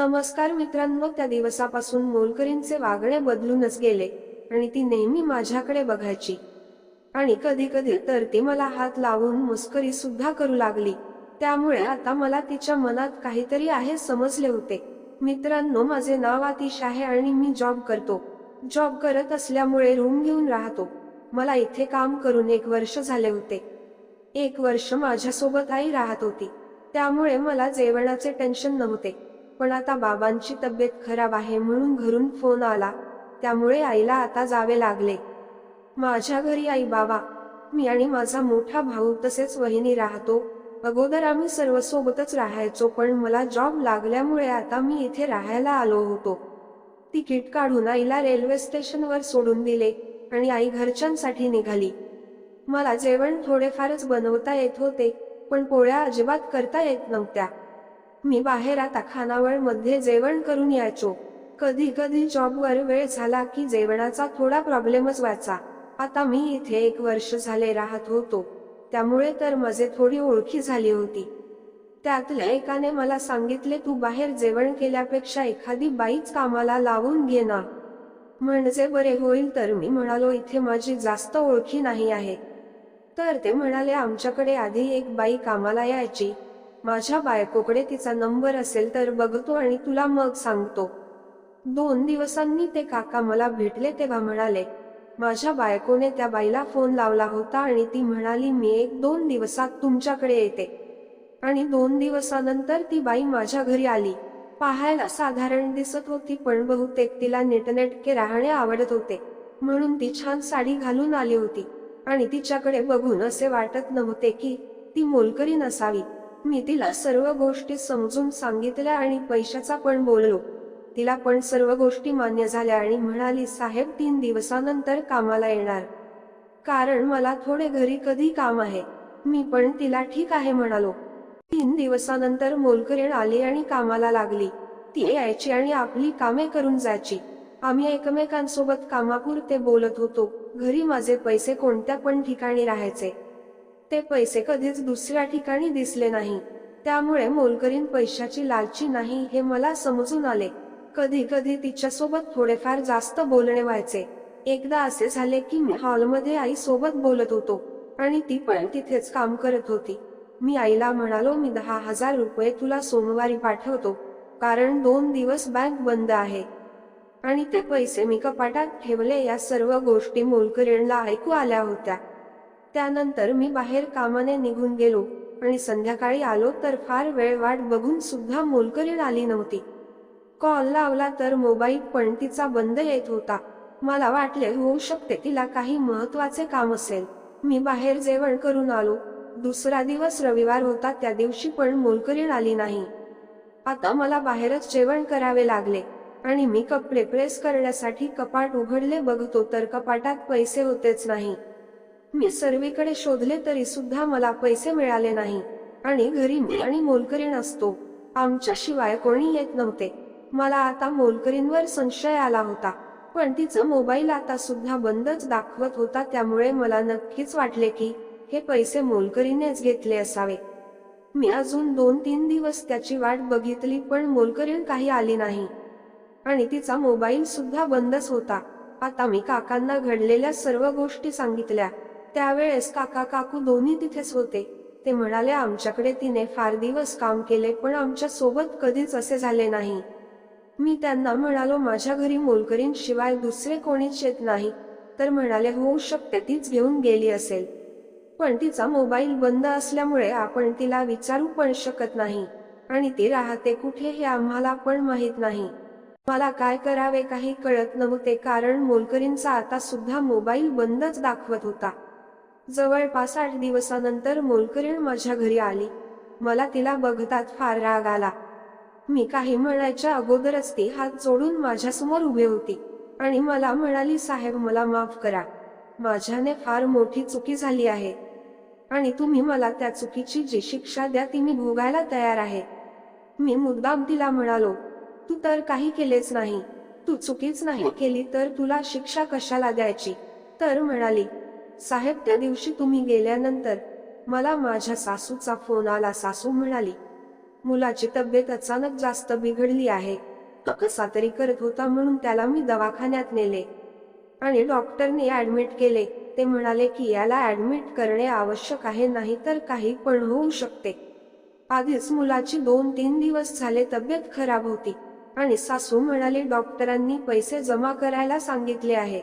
नमस्कार मित्रांनो त्या दिवसापासून मोलकरींचे वागणे बदलूनच गेले आणि ती नेहमी माझ्याकडे बघायची. आणि कधी कधी तर ती मला हात लावून मुस्करी सुद्धा करू लागली. त्यामुळे आता मला तिच्या मनात काहीतरी आहे समजले होते. मित्रांनो माझे नाव आतिश आहे आणि मी जॉब करतो. जॉब करत असल्यामुळे रूम घेऊन राहतो. मला इथे काम करून एक वर्ष झाले होते. एक वर्ष माझ्यासोबत आई राहत होती. त्यामुळे मला जेवणाचे टेन्शन नव्हते. पण आता बाबांची तब्येत खराब आहे म्हणून घरून फोन आला. त्यामुळे आईला आता जावे लागले. माझ्या घरी आई बाबा मी आणि माझा मोठा भाऊ तसेच वहिनी राहतो. अगोदर आम्ही सर्व सोबतच राहायचो पण मला जॉब लागल्यामुळे आता मी इथे राहायला आलो होतो. तिकीट काढून आईला रेल्वे स्टेशनवर सोडून दिले आणि आई घरच्यांसाठी निघाली. मला जेवण थोडेफारच बनवता येत होते पण पोळ्या अजिबात करता येत नव्हत्या. मी बाहेर आता खानावळमध्ये जेवण करून यायचो. कधी कधी जॉबवर वेळ झाला की जेवणाचा थोडा प्रॉब्लेमच व्हायचा आता मी इथे एक वर्ष झाले राहत होतो. त्यामुळे तर माझे थोडी ओळखी झाली होती. त्यातल्या एकाने मला सांगितले तू बाहेर जेवण केल्यापेक्षा एखादी बाईच कामाला लावून घे ना. म्हणजे बरे होईल तर मी म्हणालो इथे माझी जास्त ओळखी नाही आहे. तर ते म्हणाले आमच्याकडे आधी एक बाई कामाला यायची. माझ्या बायकोकडे तिचा नंबर असेल तर बघतो आणि तुला मग सांगतो. दोन दिवसांनी ते काका मला भेटले तेव्हा म्हणाले माझ्या बायकोने त्या बाईला फोन लावला होता आणि ती म्हणाली मी एक दोन दिवसात तुमच्याकडे येते. आणि दोन दिवसानंतर ती बाई माझ्या घरी आली. पाहायला साधारण दिसत होती पण बहुतेक तिला नेटनेटके राहणे आवडत होते. म्हणून ती छान साडी घालून आली होती. आणि तिच्याकडे बघून असे वाटत नव्हते की ती मोलकरी नसावी. मी तिला सर्व गोष्टी समजून सांगितल्या आणि पैशाचा पण बोललो. तिला पण सर्व गोष्टी मान्य झाल्या आणि म्हणाली साहेब तीन दिवसानंतर कामाला येणार. कारण मला थोडे घरी कधी काम आहे. मी पण तिला ठीक आहे म्हणालो. तीन दिवसानंतर मोलकरीण आली आणि कामाला लागली. ती यायची आणि आपली कामे करून जायची. आम्ही एकमेकांसोबत कामापुरते बोलत होतो. घरी माझे पैसे कोणत्या पण ठिकाणी राहायचे. ते पैसे कधीच दुसऱ्या ठिकाणी दिसले नाही. त्यामुळे मोलकरीण पैशाची लालची नाही हे मला समजून आले. कधी कधी तिच्यासोबत थोडेफार जास्त बोलणे व्हायचे. एकदा असे झाले की मी हॉलमध्ये आई सोबत बोलत होतो आणि ती पण तिथेच काम करत होती. मी आईला म्हणालो मी दहा हजार रुपये तुला सोमवारी पाठवतो कारण दोन दिवस बँक बंद आहे. आणि ते पैसे मी कपाटात ठेवले या सर्व गोष्टी मोलकरीणला ऐकू आल्या होत्या. त्यानंतर मी बाहेर कामाने निघून गेलो आणि संध्याकाळी आलो तर फार वेळ वाट बघून सुद्धा मोलकरीण आली नव्हती. कॉल लावला तर मोबाईल पण तिचा बंद येत होता. मला वाटले होऊ शकते तिला काही महत्त्वाचे काम असेल. मी बाहेर जेवण करून आलो. दुसरा दिवस रविवार होता त्या दिवशी पण मोलकरीण आली नाही. आता मला बाहेरच जेवण करावे लागले आणि मी कपडे प्रेस करण्यासाठी कपाट उघडले बघतो तर कपाटात पैसे होतेच नाही. मी सर्वीकडे शोधले तरी सुद्धा मला पैसे मिळाले नाही. आणि घरी मी आणि मोलकरीण असतो. आमच्याशिवाय कोणी येत नव्हते. मला आता मोलकरींवर संशय आला होता. पण तिचं मोबाईल आता सुद्धा बंदच दाखवत होता त्यामुळे मला नक्कीच वाटले की हे पैसे मोलकरीनेच घेतले असावे. मी अजून दोन तीन दिवस त्याची वाट बघितली पण मोलकरीण काही आली नाही. आणि तिचा मोबाईल सुद्धा बंदच होता. आता मी काकांना घडलेल्या सर्व गोष्टी सांगितल्या. त्यावेळेस काका काकू दोन्ही तिथेच होते. ते म्हणाले आमच्याकडे तिने फार दिवस काम केले पण आमच्यासोबत कधीच असे झाले नाही. मी त्यांना म्हणालो माझ्या घरी मोलकरींशिवाय दुसरे कोणीच येत नाही. तर म्हणाले होऊ शकते तीच घेऊन गेली असेल. पण तिचा मोबाईल बंद असल्यामुळे आपण तिला विचारू पण शकत नाही. आणि ती राहते कुठे हे आम्हाला पण माहीत नाही. मला काय करावे काही कळत नव्हते कारण मोलकरींचा आता सुद्धा मोबाईल बंदच दाखवत होता. जवळपास आठ दिवसानंतर मोलकरीण माझ्या घरी आली. मला तिला बघतात फार राग आला. मी काही म्हणायच्या अगोदरच ती हात जोडून माझ्यासमोर उभे होती आणि मला म्हणाली साहेब मला माफ करा. माझ्याने फार मोठी चुकी झाली आहे आणि तुम्ही मला त्या चुकीची जी शिक्षा द्या ती मी भोगायला तयार आहे. मी मुद्दाम तिला म्हणालो तू तर काही केलेच नाही. तू चुकीच नाही केली तर तुला शिक्षा कशाला द्यायची? तर म्हणाली साहेब त्या दिवशी तुम्ही गेल्यानंतर मला माझ्या सासूचा फोन आला. सासू म्हणाली मुलाची तब्येत अचानक जास्त बिघडली आहे. तो कसा तरी करत होता म्हणून त्याला मी दवाखान्यात नेले आणि डॉक्टरने ऍडमिट केले. ते म्हणाले की याला ऍडमिट करणे आवश्यक आहे नाही तर काही पण होऊ शकते. आधीच मुलाची दोन तीन दिवस झाले तब्येत खराब होती आणि सासू म्हणाले डॉक्टरांनी पैसे जमा करायला सांगितले आहे.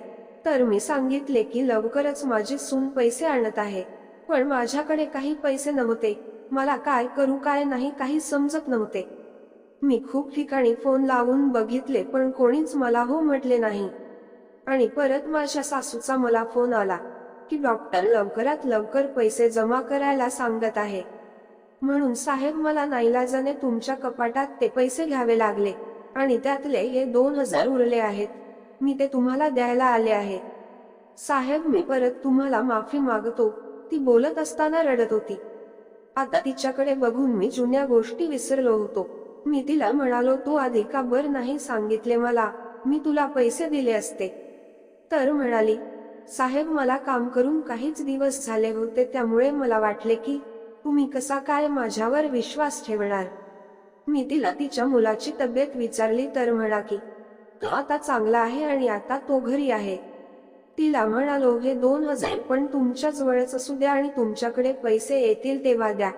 तर मी सांगितले की लवकरच माझी सून पैसे आणत आहे. पण माझ्याकडे काही पैसे नव्हते. मला काय करू काय नाही काही समजत नव्हते. मी खूप ठिकाणी फोन लावून बघितले पण कोणीच मला हो म्हटले नाही. आणि परत माझ्या सासूचा मला फोन आला की डॉक्टर लवकरात लवकर पैसे जमा करायला सांगत आहे. म्हणून साहेब मला नाईलाजाने तुमच्या कपाटात ते पैसे घ्यावे लागले. आणि त्यातले हे दोन हजार उरले आहेत. मी ते तुम्हाला द्यायला आले आहे. साहेब मी परत तुम्हाला माफी मागतो. ती बोलत असताना रडत होती. आता तिच्याकडे बघून मी जुन्या गोष्टी विसरलो होतो. मी तिला म्हणालो तू आधी का बर नाही सांगितले मला? मी तुला पैसे दिले असते. तर म्हणाली साहेब मला काम करून काहीच दिवस झाले होते त्यामुळे मला वाटले की तुम्ही कसा काय माझ्यावर विश्वास ठेवणार? मी तिला तिच्या मुलाची तब्येत विचारली तर म्हणा की तो आता चांगला आहे आणि आता तो घरी आहे. तिला म्हणालो हे दोन हजार पण तुमच्याच वेळेस असू द्या आणि तुमच्याकडे पैसे येतील तेव्हा द्या.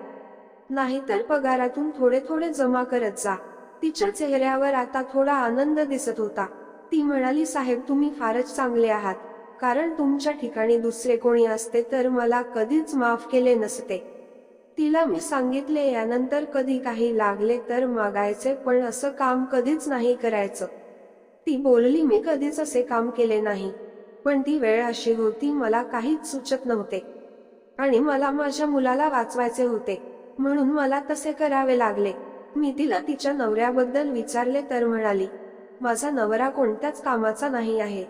नाहीतर पगारातून थोडे थोडे जमा करत जा. तिच्या चेहऱ्यावर आता थोडा आनंद दिसत होता. ती म्हणाली साहेब तुम्ही फारच चांगले आहात. कारण तुमच्या ठिकाणी दुसरे कोणी असते तर मला कधीच माफ केले नसते. तिला मी सांगितले यानंतर कधी काही लागले तर मागायचे पण असं काम कधीच नाही करायचं. ती बोलली मी कधीच असे काम केले नाही. पण ती वेळ अशी होती मला काहीच सुचत नव्हते. आणि मला माझ्या मुलाला वाचवायचे होते. म्हणून मला तसे करावे लागले. मी तिला तिच्या नवऱ्याबद्दल विचारले तर म्हणाली माझा नवरा कोणत्याच कामाचा नाही आहे.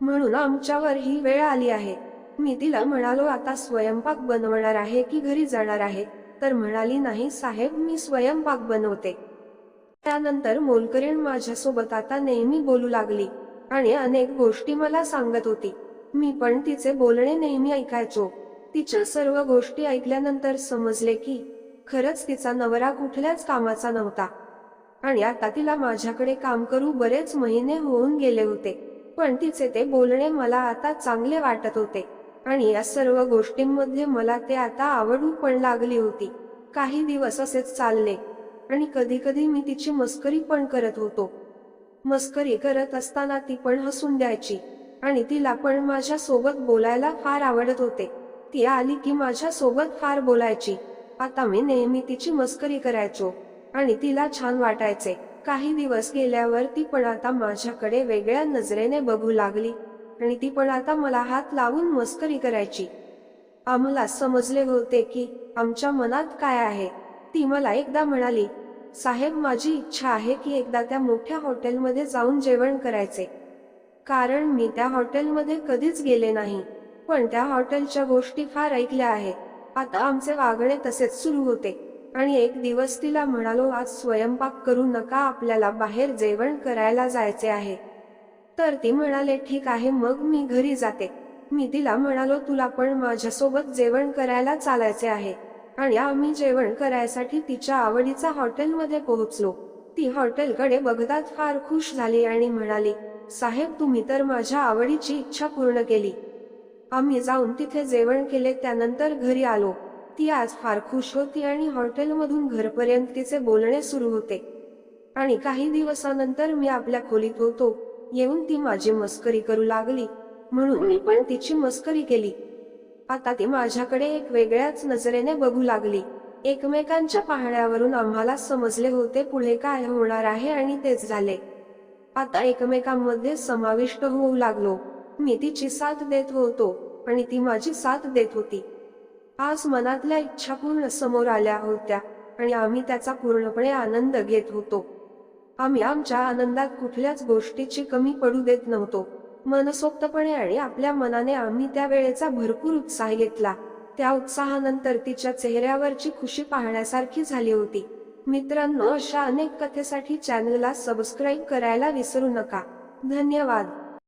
म्हणून आमच्यावर ही वेळ आली आहे. मी तिला म्हणालो आता स्वयंपाक बनवणार आहे की घरी जाणार आहे? तर म्हणाली नाही साहेब मी स्वयंपाक बनवते. त्यानंतर मोलकरीण माझ्यासोबत आता नेहमी बोलू लागली आणि अनेक गोष्टी मला सांगत होती. मी पण तिचे बोलणे नेहमी ऐकायचो. तिच्या सर्व गोष्टी ऐकल्यानंतर समजले की खरंच तिचा नवरा कुठल्याच कामाचा नव्हता. आणि आता तिला माझ्याकडे काम करू बरेच महिने होऊन गेले होते. पण तिचे ते बोलणे मला आता चांगले वाटत होते. आणि या सर्व गोष्टींमध्ये मला ते आता आवडू पण लागली होती. काही दिवस असेच चालले. आणि कधी कधी मी तिची मस्करी पण करत होतो. मस्करी करत असताना ती पण हसून द्यायची आणि तिला पण माझ्या सोबत बोलायला फार आवडत होते. ती आली की माझ्या सोबत फार बोलायची. आता मी नेहमी तिची मस्करी करायचो आणि तिला छान वाटायचे. काही दिवस गेल्यावर ती पण आता माझ्याकडे वेगळ्या नजरेने बघू लागली आणि ती पण आता मला हात लावून मस्करी करायची. आम्हाला समजले होते की आमच्या मनात काय आहे. ती मला एकदा म्हणाली साहेब माझी इच्छा आहे की एकदा त्या मोठ्या हॉटेलमध्ये जाऊन जेवण करायचे. कारण मी त्या हॉटेलमध्ये कधीच गेले नाही. पण त्या हॉटेलच्या गोष्टी फार ऐकल्या आहेत. आता आमचे वागणे तसेच सुरू होते. आणि एक दिवस तिला म्हणालो आज स्वयंपाक करू नका आपल्याला बाहेर जेवण करायला जायचे आहे. तर ती म्हणाले ठीक आहे मग मी घरी जाते. मी तिला म्हणालो तुला पण माझ्यासोबत जेवण करायला चालायचे आहे. आणि आम्ही जेवण करायसाठी तिच्या आवडीचा हॉटेलमध्ये पोहोचलो. ती हॉटेलकडे बघतात फार खुश झाली आणि म्हणाली साहेब तुम्ही तर माझ्या आवडीची इच्छा पूर्ण केली. आम्ही जाऊन तिथे जेवण केले त्यानंतर घरी आलो. ती आज फार खुश होती आणि हॉटेलमधून घरपर्यंत तिचे बोलणे सुरू होते. आणि काही दिवसानंतर मी आपल्या खोलीत होतो. येऊन ती माझी मस्करी करू लागली. म्हणून मी पण तिची मस्करी केली. आता ती माझ्याकडे एक वेगळ्याच नजरेने बघू लागली. एकमेकांच्या पाहण्यावरून आम्हाला समजले होते पुढे काय होणार आहे आणि तेच झाले. आता एकमेकांमध्ये समाविष्ट होऊ लागलो. मी तिची साथ देत होतो आणि ती माझी साथ देत होती. आज मनातल्या इच्छा पूर्ण समोर आल्या होत्या आणि आम्ही त्याचा पूर्णपणे आनंद घेत होतो. आम्ही आमच्या आनंदात कुठल्याच गोष्टीची कमी पडू देत नव्हतो. मनसोक्तपणे आणि आपल्या मनाने आम्ही त्या वेळेचा भरपूर उत्साह घेतला. त्या उत्साहानंतर तिच्या चेहऱ्यावरची खुशी पाहण्यासारखी झाली होती. मित्रांनो अशा अनेक कथेसाठी चॅनलला सबस्क्राईब करायला विसरू नका. धन्यवाद.